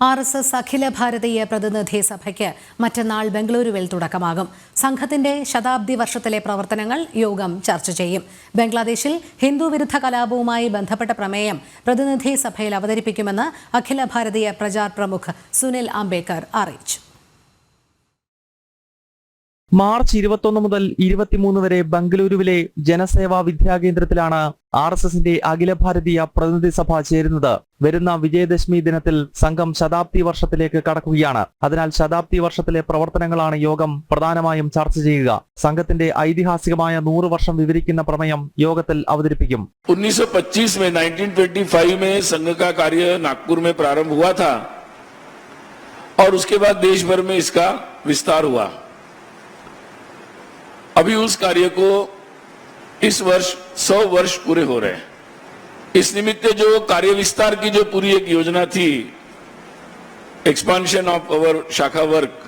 R S S അഖില ഭാരതീയ പ്രതിനിധി സഭയ്ക്ക് മറ്റന്നാൾ ബംഗളൂരുവിൽ തുടക്കമാകും. സംഘത്തിന്റെ ശതാബ്ദി വർഷത്തിലെ പ്രവർത്തനങ്ങൾ യോഗം ചർച്ച ചെയ്യും. ബംഗ്ലാദേശിൽ ഹിന്ദു വിരുദ്ധ കലാപവുമായി ബന്ധപ്പെട്ട പ്രമേയം പ്രതിനിധി സഭയിൽ അവതരിപ്പിക്കുമെന്ന് അഖില ഭാരതീയ പ്രചാർ പ്രമുഖ് സുനിൽ അംബേദ്കർ അറിയിച്ചു. മാർച്ച് ഇരുപത്തൊന്ന് മുതൽ ഇരുപത്തിമൂന്ന് വരെ ബംഗളൂരുവിലെ ജനസേവാ വിദ്യാകേന്ദ്രത്തിലാണ് ആർ എസ് എസിന്റെ അഖില ഭാരതീയ പ്രതിനിധി സഭ ചേരുന്നത് വരുന്ന വിജയദശമി ദിനത്തിൽ സംഘം ശതാബ്ദി വർഷത്തിലേക്ക് കടക്കുകയാണ് അതിനാൽ ശതാബ്ദി വർഷത്തിലെ പ്രവർത്തനങ്ങളാണ് യോഗം പ്രധാനമായും ചർച്ച ചെയ്യുക സംഘത്തിന്റെ ഐതിഹാസികമായ നൂറ് വർഷം വിവരിക്കുന്ന പ്രമേയം യോഗത്തിൽ അവതരിപ്പിക്കും 1925 में 1925 में संघ का कार्य नागपुर में प्रारंभ हुआ था और उसके बाद देश भर में इसका विस्तार हुआ अभी उस कार्य को इस वर्ष 100 वर्ष पूरे हो रहे हैं इस निमित्त जो कार्य विस्तार की जो पूरी एक योजना थी एक्सपांशन ऑफ अवर शाखा वर्क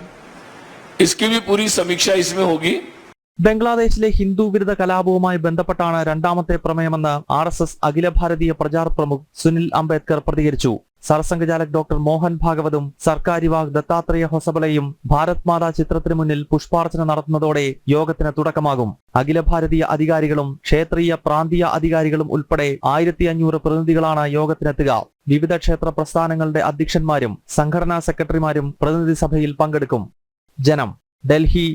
इसकी भी पूरी समीक्षा इसमें होगी ബംഗ്ലാദേശിലെ ഹിന്ദു വിരുദ്ധ കലാപവുമായി ബന്ധപ്പെട്ടാണ് രണ്ടാമത്തെ പ്രമേയമെന്ന് ആർ എസ് എസ് അഖില ഭാരതീയ പ്രചാർ പ്രമുഖ് സുനിൽ അംബേദ്കർ പ്രതികരിച്ചു സർസംഘചാലക് ഡോക്ടർ മോഹൻ ഭാഗവതും സർക്കാർ വിഭാഗ് ദത്താത്രേയ ഹൊസബലയും ഭാരത് മാതാ ചിത്രത്തിന് മുന്നിൽ പുഷ്പാർച്ചന നടത്തുന്നതോടെ യോഗത്തിന് തുടക്കമാകും. അഖില ഭാരതീയ അധികാരികളും ക്ഷേത്രീയ പ്രാന്തീയ അധികാരികളും ഉൾപ്പെടെ ആയിരത്തി അഞ്ഞൂറ് പ്രതിനിധികളാണ് യോഗത്തിനെത്തുക. വിവിധ ക്ഷേത്ര പ്രസ്ഥാനങ്ങളുടെ അധ്യക്ഷന്മാരും സംഘടനാ സെക്രട്ടറിമാരും പ്രതിനിധി സഭയിൽ പങ്കെടുക്കും. ജനം. ഡൽഹി